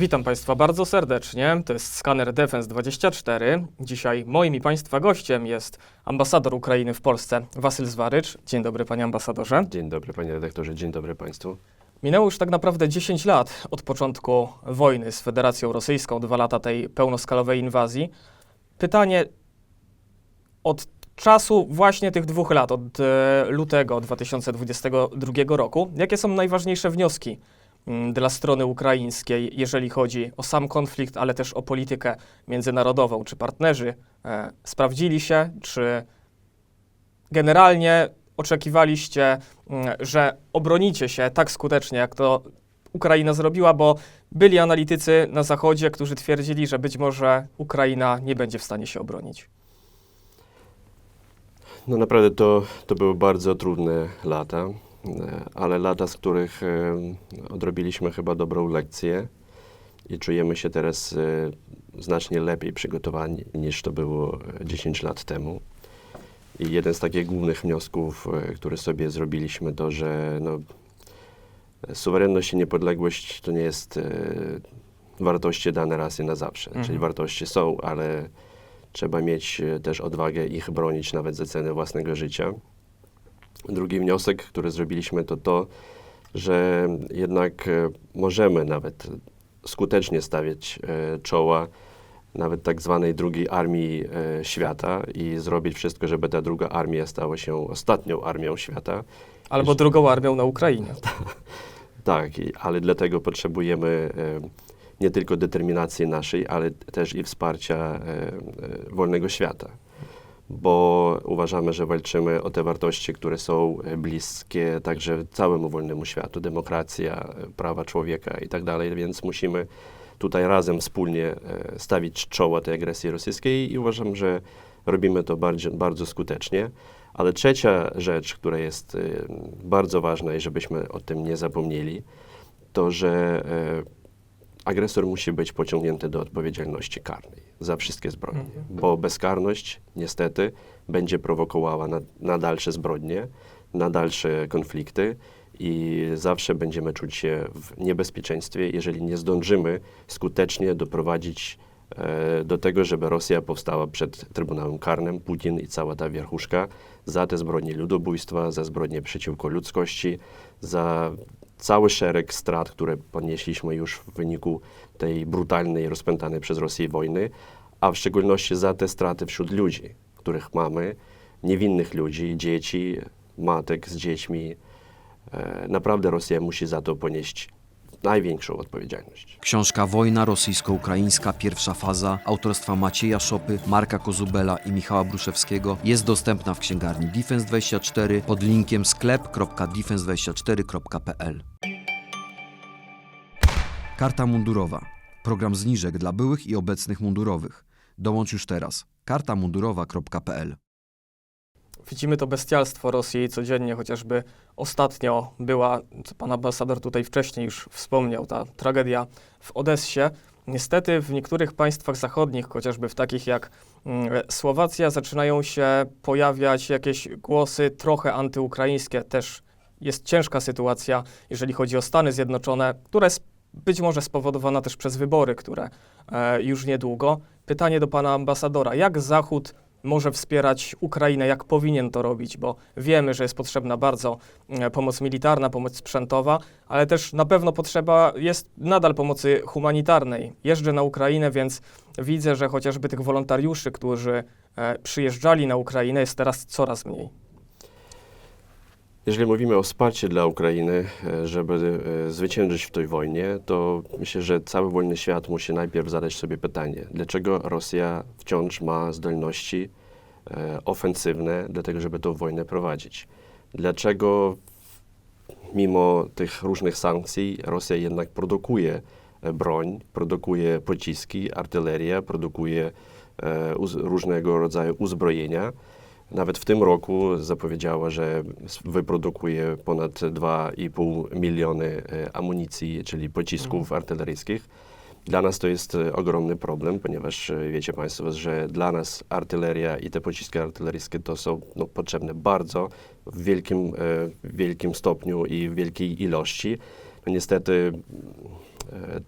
Witam Państwa bardzo serdecznie. To jest skaner Defense 24. Dzisiaj moim i Państwa gościem jest ambasador Ukrainy w Polsce, Wasyl Zwarycz. Dzień dobry, panie ambasadorze. Dzień dobry panie redaktorze, dzień dobry państwu. Minęło już tak naprawdę 10 lat od początku wojny z Federacją Rosyjską, dwa lata tej pełnoskalowej inwazji. Pytanie od czasu właśnie tych dwóch lat, od e, lutego 2022 roku, jakie są najważniejsze wnioski dla strony ukraińskiej, jeżeli chodzi o sam konflikt, ale też o politykę międzynarodową? Czy partnerzy e, sprawdzili się, czy generalnie oczekiwaliście, mm, że obronicie się tak skutecznie, jak to Ukraina zrobiła, bo byli analitycy na Zachodzie, którzy twierdzili, że być może Ukraina nie będzie w stanie się obronić. No naprawdę to, to były bardzo trudne lata, ale lata, z których e, odrobiliśmy chyba dobrą lekcję i czujemy się teraz e, znacznie lepiej przygotowani niż to było e, 10 lat temu. I jeden z takich głównych wniosków, e, które sobie zrobiliśmy, to że no, suwerenność i niepodległość to nie jest e, wartości dane raz i na zawsze. Mhm. Czyli wartości są, ale trzeba mieć e, też odwagę ich bronić nawet za cenę własnego życia. Drugi wniosek, który zrobiliśmy, to to, że jednak e, możemy nawet skutecznie stawiać e, czoła nawet tak zwanej drugiej armii e, świata i zrobić wszystko, żeby ta druga armia stała się ostatnią armią świata. Albo Jeszcze- drugą armią na Ukrainie. Tak, ale dlatego potrzebujemy nie tylko determinacji naszej, ale też i wsparcia wolnego świata. Bo uważamy, że walczymy o te wartości, które są e, bliskie także całemu wolnemu światu, demokracja, e, prawa człowieka i tak dalej, więc musimy tutaj razem wspólnie e, stawić czoła tej agresji rosyjskiej i uważam, że robimy to bardzo, bardzo skutecznie. Ale trzecia rzecz, która jest bardzo ważna i żebyśmy o tym nie zapomnieli, to że agresor musi być pociągnięty do odpowiedzialności karnej za wszystkie zbrodnie, Mhm. bo bezkarność niestety będzie prowokowała na, na dalsze zbrodnie, na dalsze konflikty i zawsze będziemy czuć się w niebezpieczeństwie, jeżeli nie zdążymy skutecznie doprowadzić e, do tego, żeby Rosja powstała przed Trybunałem Karnym, Putin i cała ta wierchuszka za te zbrodnie ludobójstwa, za zbrodnie przeciwko ludzkości, za cały szereg strat, które ponieśliśmy już w wyniku tej brutalnej, rozpętanej przez Rosję wojny, a w szczególności za te straty wśród ludzi, których mamy, niewinnych ludzi, dzieci, matek z dziećmi. E, Naprawdę Rosja musi za to ponieść największą odpowiedzialność. Książka Wojna rosyjsko-ukraińska, pierwsza faza, autorstwa Macieja Szopy, Marka Kozubela i Michała Bruszewskiego jest dostępna w księgarni Defense24 pod linkiem sklep.defense24.pl. Karta mundurowa. Program zniżek dla byłych i obecnych mundurowych. Dołącz już teraz. kartamundurowa.pl Widzimy to bestialstwo Rosji codziennie, chociażby ostatnio była, pan ambasador tutaj wcześniej już wspomniał, ta tragedia w Odessie. Niestety w niektórych państwach zachodnich, chociażby w takich jak mm, Słowacja, zaczynają się pojawiać jakieś głosy trochę antyukraińskie. Też jest ciężka sytuacja, jeżeli chodzi o Stany Zjednoczone, jest być może spowodowana też przez wybory, które e, już niedługo. Pytanie do pana ambasadora. Jak Zachód może wspierać Ukrainę, jak powinien to robić, bo wiemy, że jest potrzebna bardzo e, pomoc militarna, pomoc sprzętowa, ale też na pewno potrzeba jest nadal pomocy humanitarnej. Jeżdżę na Ukrainę, więc widzę, że chociażby tych wolontariuszy, którzy e, przyjeżdżali na Ukrainę, jest teraz coraz mniej. Jeżeli mówimy o wsparciu dla Ukrainy, e, żeby e, zwyciężyć w tej wojnie, to myślę, że cały wolny świat musi najpierw zadać sobie pytanie, dlaczego Rosja wciąż ma zdolności e, ofensywne do tego, żeby tą wojnę prowadzić. Dlaczego mimo tych różnych sankcji Rosja jednak produkuje broń, produkuje pociski, artylerię, produkuje różnego rodzaju uzbrojenia. Nawet w tym roku zapowiedziała, że wyprodukuje ponad 2,5 miliony e, amunicji, czyli pocisków artyleryjskich. Dla nas to jest e, ogromny problem, ponieważ e, wiecie Państwo, że dla nas artyleria i te pociski artyleryjskie to są no, potrzebne bardzo w wielkim, w wielkim stopniu i w wielkiej ilości. no niestety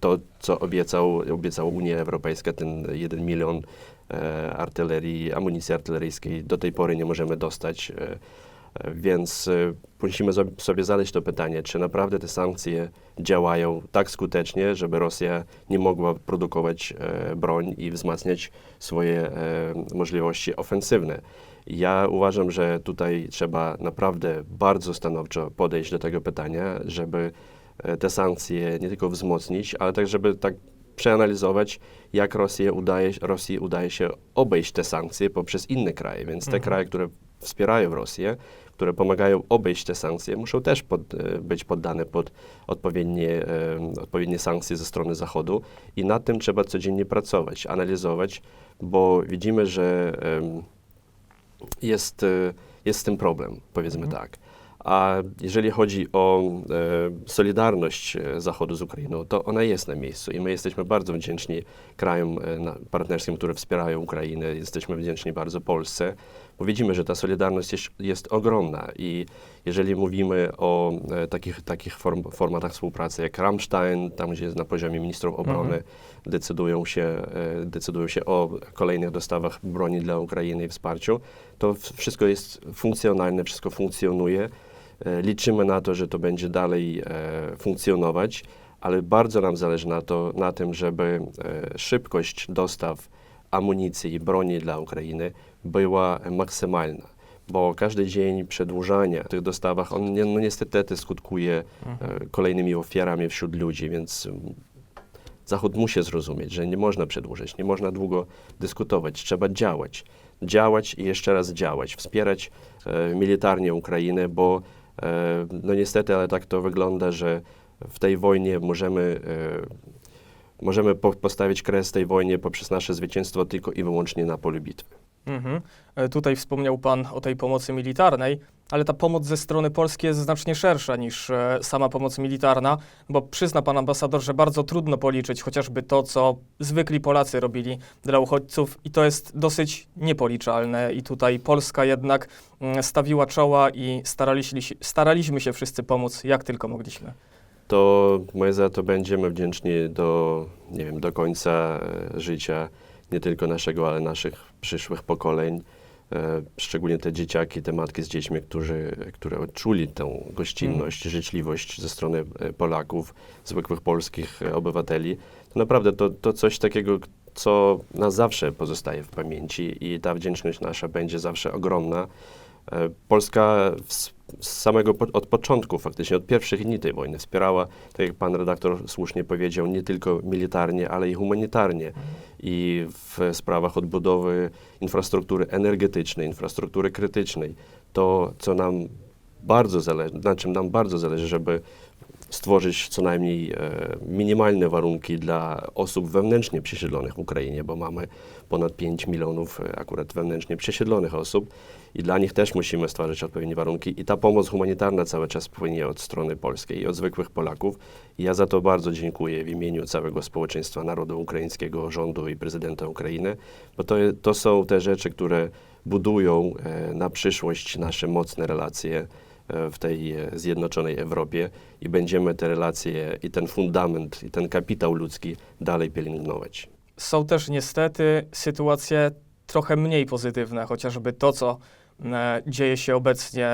to, co obiecał, obiecała Unia Europejska, ten 1 milion e, artylerii, amunicji artyleryjskiej, do tej pory nie możemy dostać. E, e, więc e, musimy sobie zadać to pytanie, czy naprawdę te sankcje działają tak skutecznie, żeby Rosja nie mogła produkować e, broń i wzmacniać swoje e, możliwości ofensywne. Ja uważam, że tutaj trzeba naprawdę bardzo stanowczo podejść do tego pytania, żeby e, te sankcje nie tylko wzmocnić, ale tak, żeby tak przeanalizować, jak Rosję udaje, Rosji udaje się obejść te sankcje poprzez inne kraje. Więc te Mhm. kraje, które wspierają Rosję, które pomagają obejść te sankcje, muszą też pod, e, być poddane pod odpowiednie, e, odpowiednie sankcje ze strony Zachodu i nad tym trzeba codziennie pracować, analizować, bo widzimy, że jest, e, jest z tym problem, powiedzmy Mhm. tak. A jeżeli chodzi o e, solidarność e, Zachodu z Ukrainą, to ona jest na miejscu i my jesteśmy bardzo wdzięczni krajom e, partnerskim, które wspierają Ukrainę. Jesteśmy wdzięczni bardzo Polsce, bo widzimy, że ta solidarność jest, jest ogromna i jeżeli mówimy o e, takich, takich form, formatach współpracy jak Rammstein, tam gdzie jest na poziomie ministrów obrony Mhm. decydują, się, e, decydują się o kolejnych dostawach broni dla Ukrainy i wsparciu, to wszystko jest funkcjonalne, wszystko funkcjonuje. E, Liczymy na to, że to będzie dalej e, funkcjonować, ale bardzo nam zależy na, to, na tym, żeby e, szybkość dostaw amunicji i broni dla Ukrainy była maksymalna. Bo każdy dzień przedłużania tych dostawach, on no niestety skutkuje Mhm. kolejnymi ofiarami wśród ludzi, więc mm, Zachód musi zrozumieć, że nie można przedłużać, nie można długo dyskutować, trzeba działać. Działać i jeszcze raz działać, wspierać e, militarnie Ukrainę, bo no niestety, ale tak to wygląda, że w tej wojnie możemy, e, możemy po, postawić kres tej wojnie poprzez nasze zwycięstwo tylko i wyłącznie na polu bitwy. Mhm. E, Tutaj wspomniał Pan o tej pomocy militarnej, ale ta pomoc ze strony polskiej jest znacznie szersza niż e, sama pomoc militarna, bo przyzna Pan ambasador, że bardzo trudno policzyć chociażby to, co zwykli Polacy robili dla uchodźców i to jest dosyć niepoliczalne i tutaj Polska jednak mm, stawiła czoła i staraliśmy się, staraliśmy się wszyscy pomóc, jak tylko mogliśmy. to my za to będziemy wdzięczni do, nie wiem, do końca e, życia, nie tylko naszego, ale naszych przyszłych pokoleń. E, szczególnie te dzieciaki, te matki z dziećmi, którzy, które odczuli tę gościnność, życzliwość ze strony e, Polaków, zwykłych polskich e, obywateli. To naprawdę to, to coś takiego, co na zawsze pozostaje w pamięci i ta wdzięczność nasza będzie zawsze ogromna. E, Polska z, samego od początku, faktycznie od pierwszych dni tej wojny wspierała, tak jak pan redaktor słusznie powiedział, nie tylko militarnie, ale i humanitarnie. I w sprawach odbudowy infrastruktury energetycznej, infrastruktury krytycznej, to co nam bardzo zależy, na czym nam bardzo zależy, żeby stworzyć co najmniej e, minimalne warunki dla osób wewnętrznie przesiedlonych w Ukrainie, bo mamy ponad 5 milionów e, akurat wewnętrznie przesiedlonych osób i dla nich też musimy stwarzać odpowiednie warunki i ta pomoc humanitarna cały czas płynie od strony polskiej i od zwykłych Polaków. I ja za to bardzo dziękuję w imieniu całego społeczeństwa narodu ukraińskiego, rządu i prezydenta Ukrainy, bo to, to są te rzeczy, które budują e, na przyszłość nasze mocne relacje w tej zjednoczonej Europie i będziemy te relacje i ten fundament, i ten kapitał ludzki dalej pielęgnować. Są też niestety sytuacje trochę mniej pozytywne, chociażby to, co e, dzieje się obecnie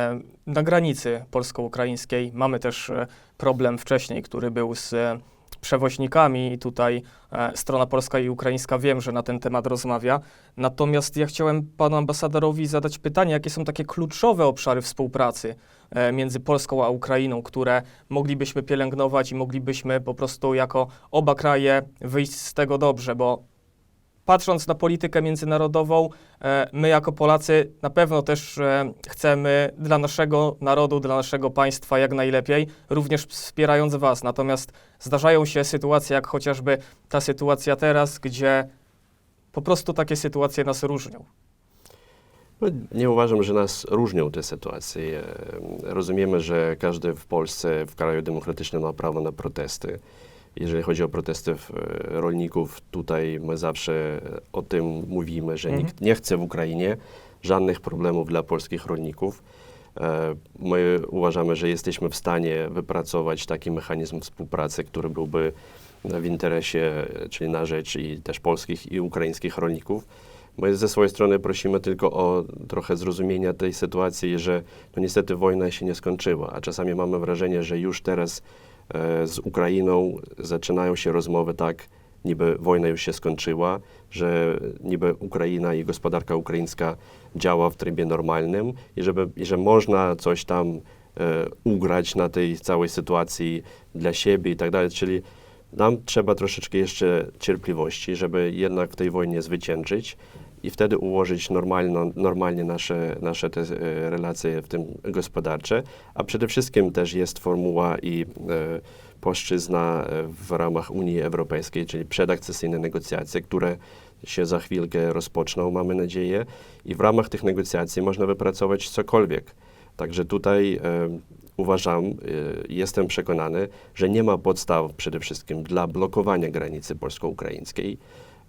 na granicy polsko-ukraińskiej. Mamy też e, problem wcześniej, który był z e, przewoźnikami i tutaj e, strona polska i ukraińska wiem, że na ten temat rozmawia. Natomiast ja chciałem panu ambasadorowi zadać pytanie, jakie są takie kluczowe obszary współpracy między Polską a Ukrainą, które moglibyśmy pielęgnować i moglibyśmy po prostu jako oba kraje wyjść z tego dobrze, bo patrząc na politykę międzynarodową, e, my jako Polacy na pewno też e, chcemy dla naszego narodu, dla naszego państwa jak najlepiej, również wspierając Was. Natomiast zdarzają się sytuacje, jak chociażby ta sytuacja teraz, gdzie po prostu takie sytuacje nas różnią. No, nie uważam, że nas różnią te sytuacje. Rozumiemy, że każdy w Polsce, w kraju demokratycznym ma prawo na protesty. Jeżeli chodzi o protesty e, rolników, tutaj my zawsze o tym mówimy, że Mhm. nikt nie chce w Ukrainie żadnych problemów dla polskich rolników. E, My uważamy, że jesteśmy w stanie wypracować taki mechanizm współpracy, który byłby w interesie, czyli na rzecz i też polskich i ukraińskich rolników. My ze swojej strony prosimy tylko o trochę zrozumienia tej sytuacji, że no niestety wojna się nie skończyła, a czasami mamy wrażenie, że już teraz e, z Ukrainą zaczynają się rozmowy tak, niby wojna już się skończyła, że niby Ukraina i gospodarka ukraińska działa w trybie normalnym i, żeby, i że można coś tam e, ugrać na tej całej sytuacji dla siebie i tak dalej. Czyli nam trzeba troszeczkę jeszcze cierpliwości, żeby jednak w tej wojnie zwyciężyć i wtedy ułożyć normalno, normalnie nasze, nasze te e, relacje, w tym gospodarcze, a przede wszystkim też jest formuła i e, płaszczyzna e, w ramach Unii Europejskiej, czyli przedakcesyjne negocjacje, które się za chwilkę rozpoczną, mamy nadzieję, i w ramach tych negocjacji można wypracować cokolwiek. Także tutaj e, uważam, e, jestem przekonany, że nie ma podstaw przede wszystkim dla blokowania granicy polsko-ukraińskiej.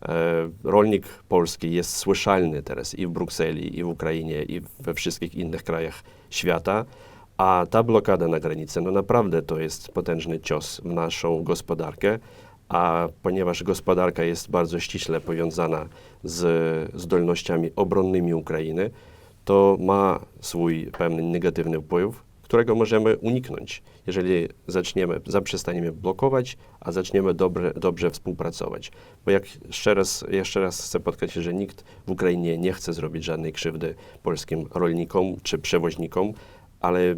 E, rolnik polski jest słyszalny teraz i w Brukseli, i w Ukrainie, i we wszystkich innych krajach świata, a ta blokada na granicy, no naprawdę to jest potężny cios w naszą gospodarkę, a ponieważ gospodarka jest bardzo ściśle powiązana z zdolnościami obronnymi Ukrainy, to ma swój pewny negatywny wpływ, którego możemy uniknąć, jeżeli zaczniemy, zaprzestaniemy blokować, a zaczniemy dobre, dobrze współpracować. Bo jak jeszcze raz, jeszcze raz chcę podkreślić, że nikt w Ukrainie nie chce zrobić żadnej krzywdy polskim rolnikom czy przewoźnikom, ale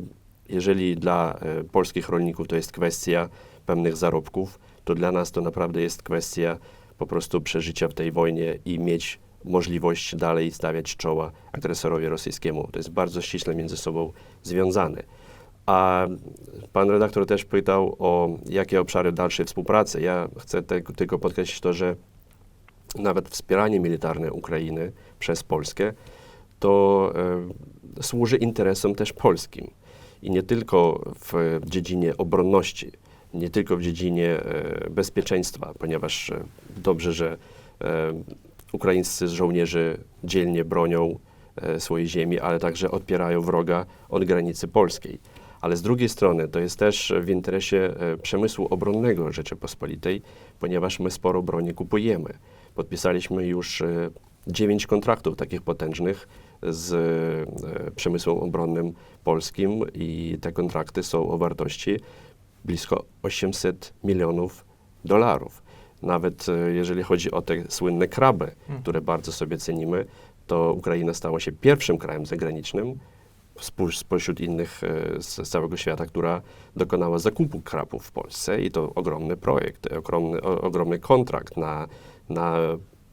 jeżeli dla e, polskich rolników to jest kwestia pewnych zarobków, to dla nas to naprawdę jest kwestia po prostu przeżycia w tej wojnie i mieć możliwość dalej stawiać czoła agresorowi rosyjskiemu. To jest bardzo ściśle między sobą związane. A pan redaktor też pytał o jakie obszary dalszej współpracy. Ja chcę te, tylko podkreślić to, że nawet wspieranie militarne Ukrainy przez Polskę to e, służy interesom też polskim. I nie tylko w dziedzinie obronności, nie tylko w dziedzinie e, bezpieczeństwa, ponieważ e, dobrze, że e, ukraińscy żołnierze dzielnie bronią e, swojej ziemi, ale także odpierają wroga od granicy polskiej. Ale z drugiej strony to jest też w interesie e, przemysłu obronnego Rzeczypospolitej, ponieważ my sporo broni kupujemy. Podpisaliśmy już e, dziewięć kontraktów takich potężnych z e, przemysłem obronnym polskim i te kontrakty są o wartości blisko 800 milionów dolarów. Nawet jeżeli chodzi o te słynne kraby, które bardzo sobie cenimy, to Ukraina stała się pierwszym krajem zagranicznym spośród innych e, z całego świata, która dokonała zakupu krabów w Polsce i to ogromny projekt, ogromny, ogromny kontrakt na, na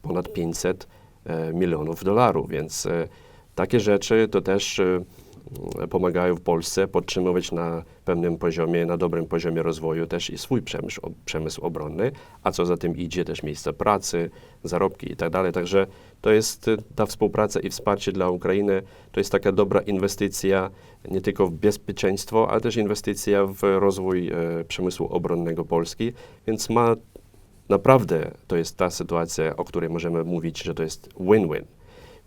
ponad 500 e, milionów dolarów, więc e, takie rzeczy to też pomagają w Polsce podtrzymywać na pewnym poziomie, na dobrym poziomie rozwoju też i swój przemysł, przemysł obronny, a co za tym idzie też miejsca pracy, zarobki i tak dalej. Także to jest y, ta współpraca i wsparcie dla Ukrainy, to jest taka dobra inwestycja nie tylko w bezpieczeństwo, ale też inwestycja w rozwój e, przemysłu obronnego Polski, więc ma naprawdę to jest ta sytuacja, o której możemy mówić, że to jest win-win.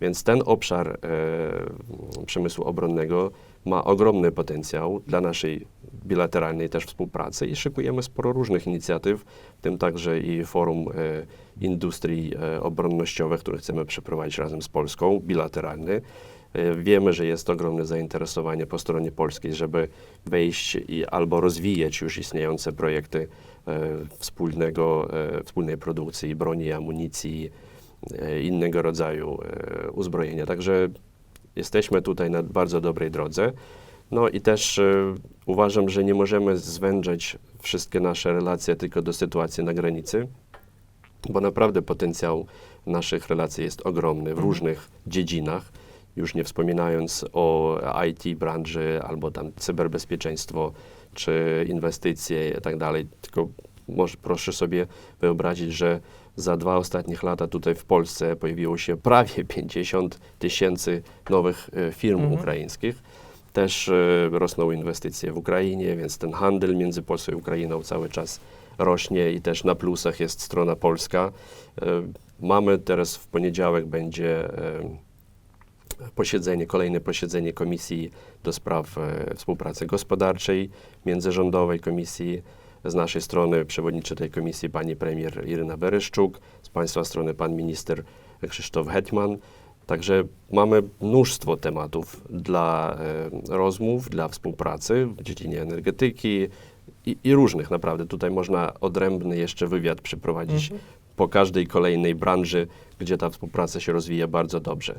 Więc ten obszar e, przemysłu obronnego ma ogromny potencjał dla naszej bilateralnej też współpracy i szykujemy sporo różnych inicjatyw, w tym także i forum e, industrii e, obronnościowych, które chcemy przeprowadzić razem z Polską, bilateralny. E, Wiemy, że jest ogromne zainteresowanie po stronie polskiej, żeby wejść i albo rozwijać już istniejące projekty e, wspólnego, e, wspólnej produkcji broni, amunicji, e, innego rodzaju e, uzbrojenia. Także jesteśmy tutaj na bardzo dobrej drodze. No i też e, uważam, że nie możemy zwężać wszystkie nasze relacje tylko do sytuacji na granicy, bo naprawdę potencjał naszych relacji jest ogromny w różnych dziedzinach, już nie wspominając o IT branży albo tam cyberbezpieczeństwo czy inwestycje i tak dalej, tylko może proszę sobie wyobrazić, że za dwa ostatnich lata tutaj w Polsce pojawiło się prawie 50 tysięcy nowych e, firm Mhm. ukraińskich. Też e, rosną inwestycje w Ukrainie, więc ten handel między Polską i Ukrainą cały czas rośnie i też na plusach jest strona polska. E, Mamy teraz w poniedziałek będzie posiedzenie, kolejne posiedzenie Komisji do Spraw Współpracy Gospodarczej, Międzyrządowej Komisji. Z naszej strony przewodniczy tej komisji pani premier Iryna Wereszczuk, z państwa strony pan minister Krzysztof Hetman. Także mamy mnóstwo tematów dla e, rozmów, dla współpracy w dziedzinie energetyki i, i różnych naprawdę. Tutaj można odrębny jeszcze wywiad przeprowadzić po każdej kolejnej branży, gdzie ta współpraca się rozwija bardzo dobrze.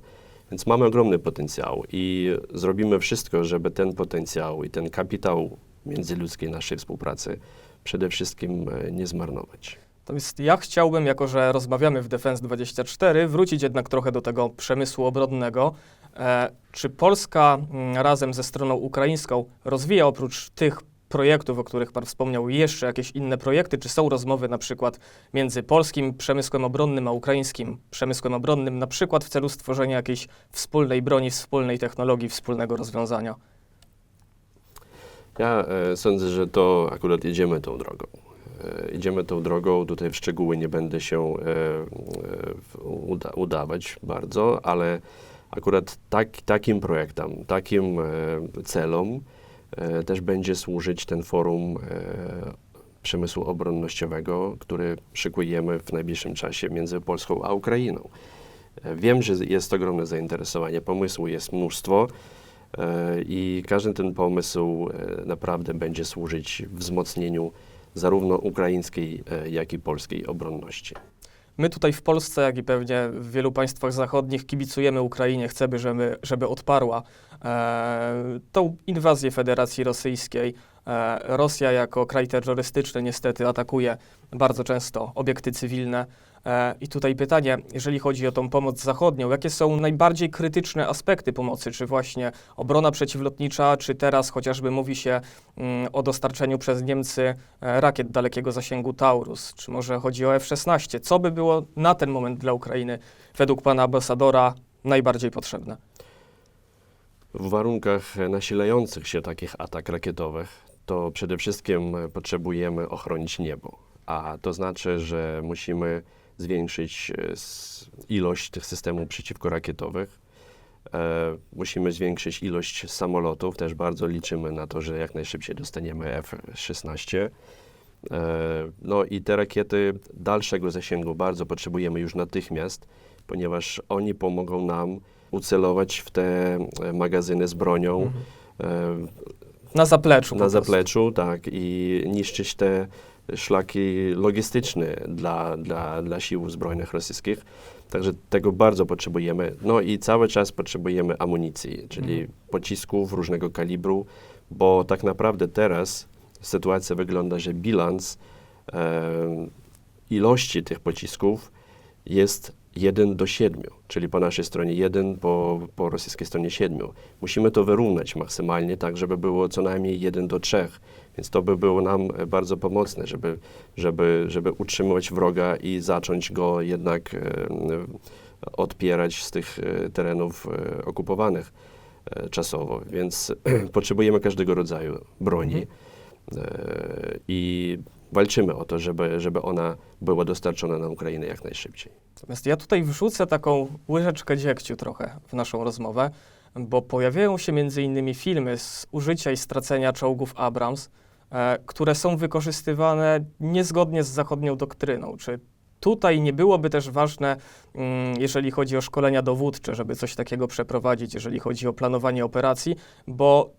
Więc mamy ogromny potencjał i zrobimy wszystko, żeby ten potencjał i ten kapitał międzyludzkiej naszej współpracy przede wszystkim e, nie zmarnować. Natomiast ja chciałbym, jako że rozmawiamy w Defense 24, wrócić jednak trochę do tego przemysłu obronnego. E, czy Polska mm, razem ze stroną ukraińską rozwija oprócz tych projektów, o których Pan wspomniał, jeszcze jakieś inne projekty? Czy są rozmowy na przykład między polskim przemysłem obronnym a ukraińskim przemysłem obronnym, na przykład w celu stworzenia jakiejś wspólnej broni, wspólnej technologii, wspólnego rozwiązania? Ja e, sądzę, że to akurat idziemy tą drogą. E, idziemy tą drogą, tutaj w szczegóły nie będę się e, uda, udawać bardzo, ale akurat tak, takim projektom, takim celom też będzie służyć ten forum przemysłu obronnościowego, który szykujemy w najbliższym czasie między Polską a Ukrainą. Wiem, że jest ogromne zainteresowanie, pomysłu jest mnóstwo. E, I każdy ten pomysł e, naprawdę będzie służyć wzmocnieniu zarówno ukraińskiej, e, jak i polskiej obronności. My tutaj w Polsce, jak i pewnie w wielu państwach zachodnich, kibicujemy Ukrainie, chcemy, żeby, żeby odparła e, tą inwazję Federacji Rosyjskiej. E, Rosja jako kraj terrorystyczny niestety atakuje bardzo często obiekty cywilne. E, I tutaj pytanie, jeżeli chodzi o tą pomoc zachodnią, jakie są najbardziej krytyczne aspekty pomocy? Czy właśnie obrona przeciwlotnicza, czy teraz chociażby mówi się mm, o dostarczeniu przez Niemcy e, rakiet dalekiego zasięgu Taurus, czy może chodzi o F-16? Co by było na ten moment dla Ukrainy, według pana ambasadora, najbardziej potrzebne? W warunkach nasilających się takich atak rakietowych, to przede wszystkim potrzebujemy ochronić niebo. A to znaczy, że musimy zwiększyć e, ilość tych systemów przeciwkorakietowych. E, musimy zwiększyć ilość samolotów. Też bardzo liczymy na to, że jak najszybciej dostaniemy F-16. E, No i te rakiety dalszego zasięgu bardzo potrzebujemy już natychmiast, ponieważ oni pomogą nam ucelować w te magazyny z bronią e, Na zapleczu. na zapleczu, tak, i niszczyć te szlaki logistyczne dla, dla, dla sił zbrojnych rosyjskich. Także tego bardzo potrzebujemy. No i cały czas potrzebujemy amunicji, czyli Mhm. pocisków różnego kalibru, bo tak naprawdę teraz sytuacja wygląda, że bilans e, ilości tych pocisków jest 1 do 7, czyli po naszej stronie 1, po, po rosyjskiej stronie 7. Musimy to wyrównać maksymalnie, tak żeby było co najmniej 1 do 3, więc to by było nam e, bardzo pomocne, żeby, żeby, żeby utrzymywać wroga i zacząć go jednak e, e, odpierać z tych e, terenów okupowanych czasowo. Więc potrzebujemy każdego rodzaju broni e, i walczymy o to, żeby, żeby ona była dostarczona na Ukrainę jak najszybciej. Natomiast ja tutaj wrzucę taką łyżeczkę dziegciu trochę w naszą rozmowę, bo pojawiają się między innymi filmy z użycia i stracenia czołgów Abrams, e, które są wykorzystywane niezgodnie z zachodnią doktryną. Czy tutaj nie byłoby też ważne, mm, jeżeli chodzi o szkolenia dowódcze, żeby coś takiego przeprowadzić, jeżeli chodzi o planowanie operacji, bo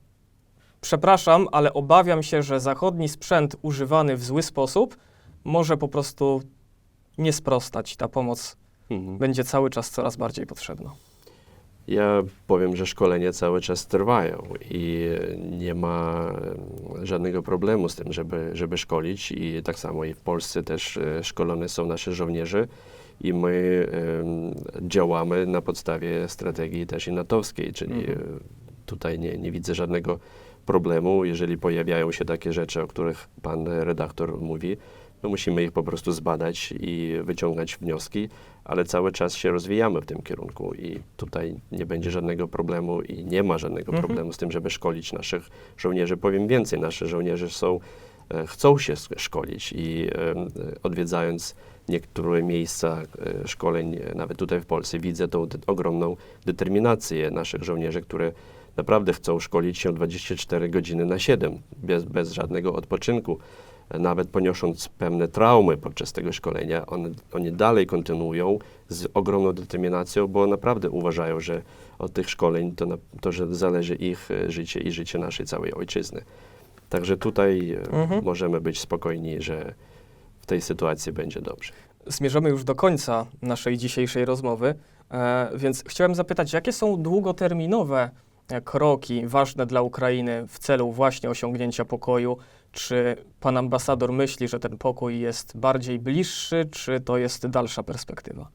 przepraszam, ale obawiam się, że zachodni sprzęt używany w zły sposób może po prostu nie sprostać. Ta pomoc będzie cały czas coraz bardziej potrzebna. Ja powiem, że szkolenia cały czas trwają i nie ma żadnego problemu z tym, żeby, żeby szkolić i tak samo i w Polsce też e, szkolone są nasze żołnierze i my działamy na podstawie strategii też i natowskiej, czyli Mhm. e, tutaj nie, nie widzę żadnego problemu, jeżeli pojawiają się takie rzeczy, o których pan redaktor mówi, no musimy ich po prostu zbadać i wyciągać wnioski, ale cały czas się rozwijamy w tym kierunku i tutaj nie będzie żadnego problemu i nie ma żadnego Mhm. problemu z tym, żeby szkolić naszych żołnierzy. Powiem więcej, nasze żołnierze są, e, chcą się szkolić i e, odwiedzając niektóre miejsca e, szkoleń, nawet tutaj w Polsce, widzę tą ogromną determinację naszych żołnierzy, które naprawdę chcą szkolić się 24 godziny na 7, bez, bez żadnego odpoczynku. Nawet ponosząc pewne traumy podczas tego szkolenia, one, oni dalej kontynuują z ogromną determinacją, bo naprawdę uważają, że od tych szkoleń to, na, to że zależy ich e, życie i życie naszej całej ojczyzny. Także tutaj e, Mhm. możemy być spokojni, że w tej sytuacji będzie dobrze. Zmierzamy już do końca naszej dzisiejszej rozmowy, e, więc chciałem zapytać, jakie są długoterminowe kroki ważne dla Ukrainy w celu właśnie osiągnięcia pokoju? Czy pan ambasador myśli, że ten pokój jest bardziej bliższy, czy to jest dalsza perspektywa?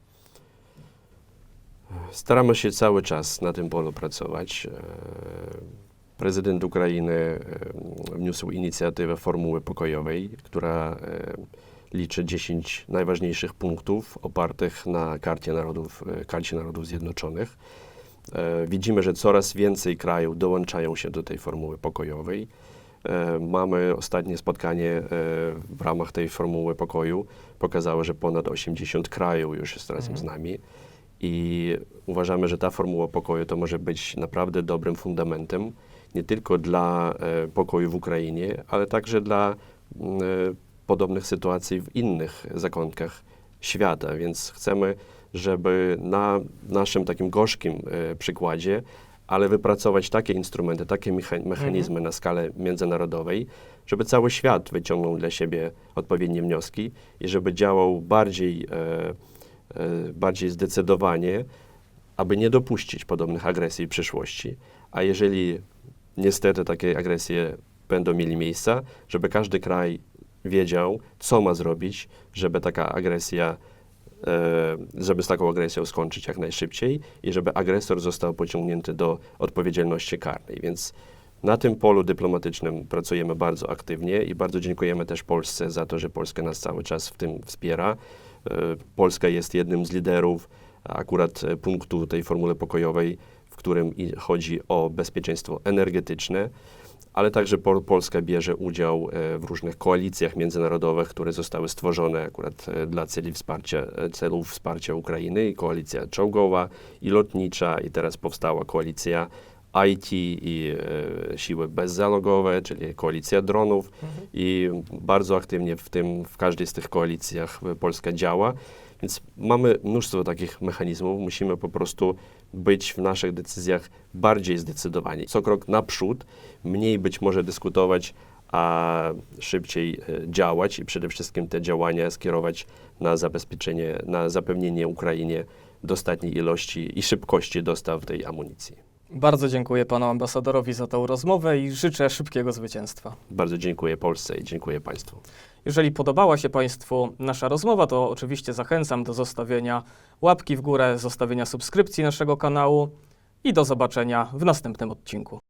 Staramy się cały czas na tym polu pracować. E, Prezydent Ukrainy e, wniósł inicjatywę formuły pokojowej, która e, liczy 10 najważniejszych punktów opartych na Karcie Narodów, Karcie Narodów Zjednoczonych. E, Widzimy, że coraz więcej krajów dołączają się do tej formuły pokojowej. E, Mamy ostatnie spotkanie e, w ramach tej formuły pokoju. Pokazało, że ponad 80 krajów już jest razem z nami. I uważamy, że ta formuła pokoju to może być naprawdę dobrym fundamentem, nie tylko dla pokoju w Ukrainie, ale także dla podobnych sytuacji w innych zakątkach świata. Więc chcemy, żeby na naszym takim gorzkim e, przykładzie, ale wypracować takie instrumenty, takie mecha- mechanizmy na skalę międzynarodowej, żeby cały świat wyciągnął dla siebie odpowiednie wnioski i żeby działał bardziej e, e, bardziej zdecydowanie, aby nie dopuścić podobnych agresji w przyszłości. A jeżeli niestety takie agresje będą mieli miejsca, żeby każdy kraj wiedział, co ma zrobić, żeby taka agresja, żeby z taką agresją skończyć jak najszybciej i żeby agresor został pociągnięty do odpowiedzialności karnej. Więc na tym polu dyplomatycznym pracujemy bardzo aktywnie i bardzo dziękujemy też Polsce za to, że Polska nas cały czas w tym wspiera. E, Polska jest jednym z liderów akurat e, punktu tej formuły pokojowej, w którym chodzi o bezpieczeństwo energetyczne, ale także Pol- Polska bierze udział e, w różnych koalicjach międzynarodowych, które zostały stworzone akurat e, dla celi wsparcia, e, celów wsparcia Ukrainy. I koalicja czołgowa i lotnicza i teraz powstała koalicja IT i e, siły bezzalogowe, czyli koalicja dronów i bardzo aktywnie w tym, w każdej z tych koalicjach Polska działa. Więc mamy mnóstwo takich mechanizmów. Musimy po prostu być w naszych decyzjach bardziej zdecydowani. Co krok naprzód, mniej być może dyskutować, a szybciej e, działać i przede wszystkim te działania skierować na zabezpieczenie, na zapewnienie Ukrainie dostatniej ilości i szybkości dostaw tej amunicji. Bardzo dziękuję panu ambasadorowi za tą rozmowę i życzę szybkiego zwycięstwa. Bardzo dziękuję Polsce i dziękuję Państwu. Jeżeli podobała się Państwu nasza rozmowa, to oczywiście zachęcam do zostawienia łapki w górę, zostawienia subskrypcji naszego kanału i do zobaczenia w następnym odcinku.